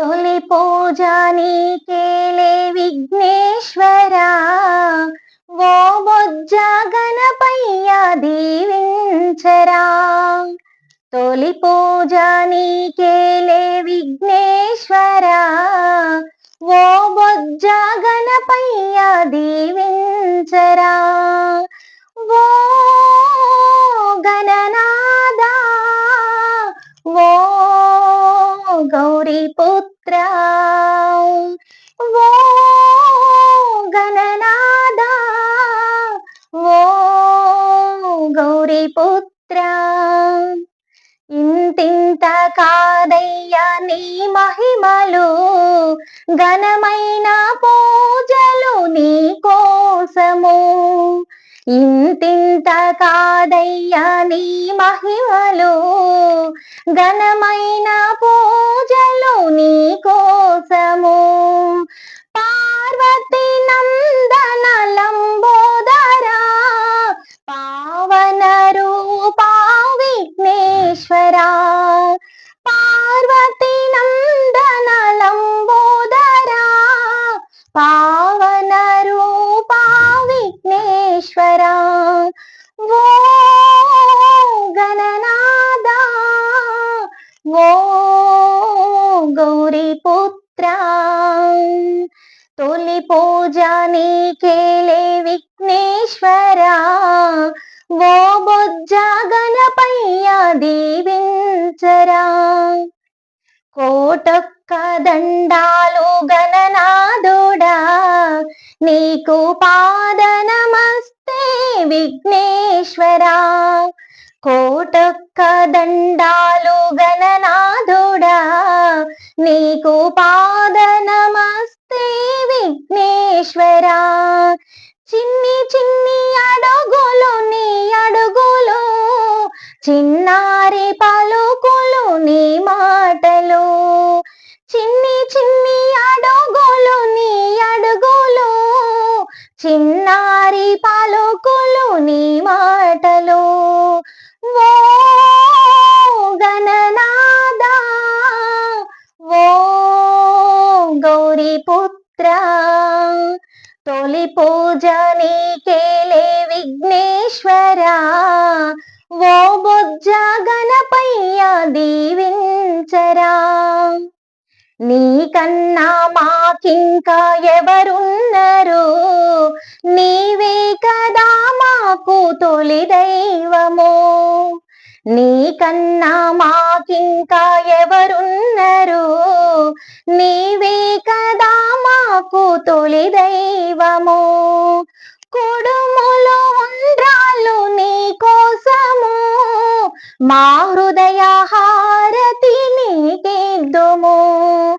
తొలి పూజ నీకేలే విఘ్నేశ్వరా. ఓ బొజ్జ గణపయ్య దీవించరా. తొలి పూజ గౌరీ పుత్ర. ఓ గణనాద ఓ గౌరీ పుత్ర. ఇంతింత కాదయ్యా నీ మహిమలు ఘనమైన పూజలు నీ కోసము. ఇంతింత కాదయ్యా నీ మహిమలు ఘనమైన పూజలు నీ కోసము. ఓ గణనాదా ఓ గౌరీ పుత్ర తొలి పూజ నీకేలే విఘ్నేశ్వరా ఓ బొజ్జ గణపయ్య దీవించరా. కోటొక్క దండాలు గణనాదుడా నీకు పా విఘ్నేశ్వరా కోటొక్క దండాలు గణనాథుడా నీకు పాదనమస్తే విఘ్నేశ్వరా. చిన్ని చిన్ని అడుగులు నీ అడుగులు చిన్నారి పలుకులు నీ మాటలు. చిన్ని చిన్ని అడుగులు నీ అడుగులు చిన్న పాలకులు నీ మాటలు. ఓ గణనాదా ఓ గౌరీ పుత్ర. తొలి పూజ నీకేలే విఘ్నేశ్వరా. ఓ బొజ్జ గణపయ్య దీవించరా. నీకన్నా మాకింకా ఎవరున్నారు? నీవే కదా మాకు తొలి దైవము. నీకన్నా మాకింకా ఎవరున్నారు? నీవే కదా మాకు తొలి దైవము. కుడుములు ఉండ్రాలు నీ కోసము. మా హృదయ హారతి నీకిద్దుము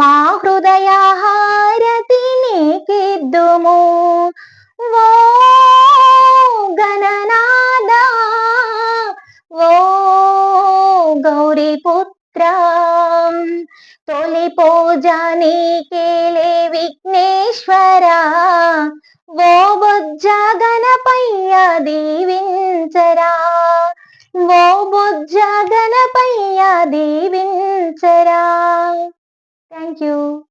మా హృదయ హారతి నీకిద్దుము ఓ గణనాద ఓ గౌరీ పుత్ర తొలి పూజ నీకేలే విఘ్నేశ్వరా. ఓ బుజ్జ గణపయ్య దీవించరా. ఓ బుజ్జ గణపయ్య దీవించరా. Thank you.